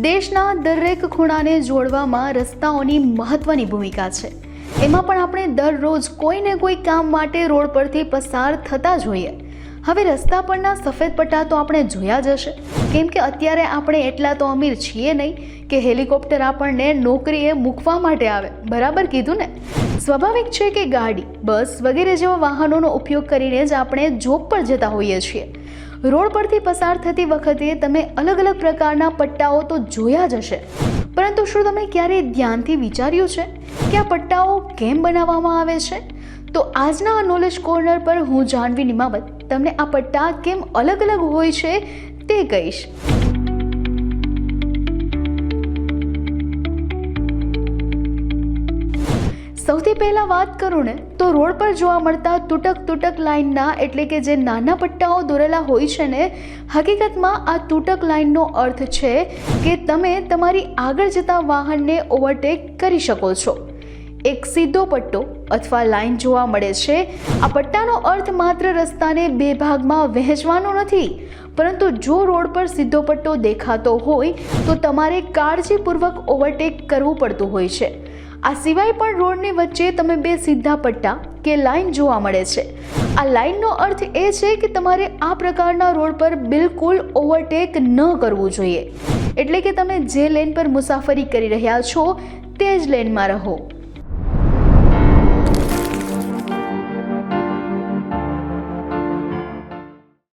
દેશના દરેક ખૂણાને જોડવામાં રસ્તાઓની મહત્વની ભૂમિકા છે. એમાં પણ આપણે દરરોજ કોઈ ને કોઈ કામ માટે રોડ પરથી પસાર થતા જોઈએ હવે રસ્તા પરના સફેદ પટ્ટા તો આપણે જોયા જ હશે. કેમ કે અત્યારે આપણે એટલા તો અમીર છીએ નહીં કે હેલિકોપ્ટર આપણને નોકરીએ મૂકવા માટે આવે. બરાબર કીધું ને? સ્વાભાવિક છે કે ગાડી, બસ વગેરે જેવા વાહનોનો ઉપયોગ કરીને જ આપણે જોબ પર જતા હોઈએ છીએ. રોડ પરથી પસાર થતી વખતે તમે અલગ અલગ પ્રકારના પટ્ટાઓ તો જોયા જ હશે. પરંતુ શું તમે ક્યારેય ધ્યાનથી વિચાર્યું છે કે આ પટ્ટાઓ કેમ બનાવવામાં આવે છે? તો આજના નોલેજ કોર્નર પર હું જાણવી નિમાવત તમને આ પટ્ટા કેમ અલગ અલગ હોય છે તે કહીશ. સૌથી પહેલાં વાત કરું ને, તો રોડ પર જોવા મળતા તૂટક તૂટક લાઇનના, એટલે કે જે નાના પટ્ટાઓ દોરેલા હોય છે ને, હકીકતમાં આ તૂટક લાઇનનો અર્થ છે કે તમે તમારી આગળ જતા વાહનને ઓવરટેક કરી શકો છો. એક સીધો પટ્ટો અથવા લાઇન જોવા મળે છે. આ પટ્ટાનો અર્થ માત્ર રસ્તાને બે ભાગમાં વહેંચવાનો નથી, પરંતુ જો રોડ પર સીધો પટ્ટો દેખાતો હોય, તો તમારે કાળજીપૂર્વક ઓવરટેક કરવું પડતું હોય છે. આ સિવાય પણ રોડની વચ્ચે તમે બે સીધા પટ્ટા કે લાઈન જોવા મળે છે. આ લાઈનનો અર્થ એ છે કે તમારે આ પ્રકારના રોડ પર બિલકુલ ઓવરટેક ન કરવું જોઈએ. એટલે કે તમે જે લેન પર મુસાફરી કરી રહ્યા છો, તે જ લેનમાં રહો.